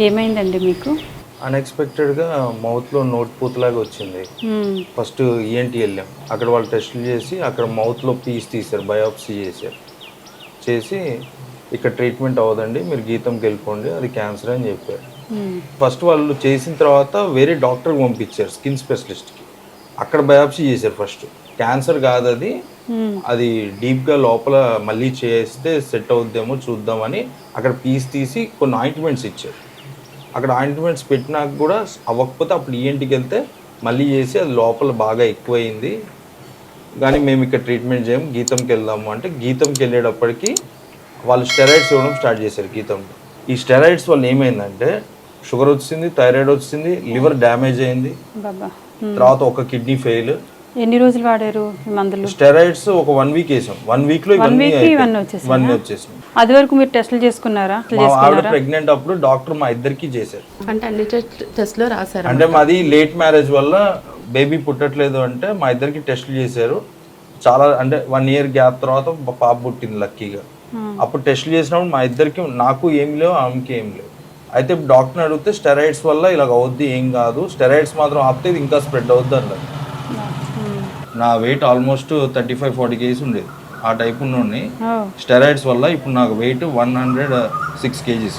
ఏమైందండి మీకు? అన్ఎక్స్పెక్టెడ్గా మౌత్లో నోట్ పూతలాగా వచ్చింది. ఫస్ట్ ఈఎన్టీ వెళ్ళాం. అక్కడ వాళ్ళు టెస్టులు చేసి అక్కడ మౌత్లో పీస్ తీశారు బయాప్సీ చేశారు. చేసి ఇక్కడ ట్రీట్మెంట్ అవ్వదండి మీరు గీతంకి వెళ్ళిపోండి అది క్యాన్సర్ అని చెప్పారు. ఫస్ట్ వాళ్ళు చేసిన తర్వాత వేరే డాక్టర్కి పంపించారు స్కిన్ స్పెషలిస్ట్కి. అక్కడ బయాప్సీ చేశారు ఫస్ట్. క్యాన్సర్ కాదు అది. అది డీప్గా లోపల మళ్ళీ చేస్తే సెట్ అవుద్దేమో చూద్దామని అక్కడ పీస్ తీసి కొన్ని ఆయింట్మెంట్స్ ఇచ్చారు. అక్కడ ఆయింట్మెంట్స్ పెట్టినాక కూడా అవ్వకపోతే అప్పుడు ఈఎన్టీకి వెళ్తే మళ్ళీ చేసి అది లోపల బాగా ఎక్కువైంది. కానీ మేము ఇక్కడ ట్రీట్మెంట్ చేయం గీతంకి వెళ్దాము అంటే గీతంకి వెళ్ళేటప్పటికి వాళ్ళు స్టెరాయిడ్స్ ఇవ్వడం స్టార్ట్ చేశారు గీతంలో. ఈ స్టెరాయిడ్స్ వల్ల ఏమైందంటే షుగర్ వచ్చింది థైరాయిడ్ వచ్చింది లివర్ డ్యామేజ్ అయింది. తర్వాత ఒక కిడ్నీ ఫెయిల్ ఎన్ని రోజులు వాడారు మందులు? స్టెరాయిడ్స్ ఒక వన్ వీక్ వేసాం. వన్ వీక్లో ఇవన్నీ week కి అయిపోయాయి. ఇవన్నీ వచ్చేసినాయి? అది వరకు మీరు టెస్టులు చేసుకున్నారా? మా ఆవిడ ప్రెగ్నెంట్ అప్పుడు డాక్టర్ మా ఇద్దరికి చేశారు. అంటే అన్ని టెస్ట్ టెస్ట్లో రాశారు అంటే మాది లేట్ మ్యారేజ్ వల్ల బేబీ పుట్టట్లేదు అంటే మా ఇద్దరికి టెస్టులు చేశారు. చాలా అంటే వన్ ఇయర్ గ్యాప్ తర్వాత పాప పుట్టింది లక్కీగా. అప్పుడు టెస్టులు చేసినప్పుడు మా ఇద్దరికి నాకు ఏం లేవు ఆమెకి ఏం లేవు. అయితే డాక్టర్ని అడిగితే స్టెరాయిడ్స్ వల్ల ఇలా అవుద్ది ఏం కాదు. స్టెరాయిడ్స్ మాత్రం ఆపితే ఇది ఇంకా స్ప్రెడ్ అవుద్ది అన్నారు. నా weight almost thirty five forty kgs ఉండేది ఆ టైప్ ఉన్నోడిని స్టెరాయిడ్స్ వల్ల ఇప్పుడు నాకు weight one hundred six kgs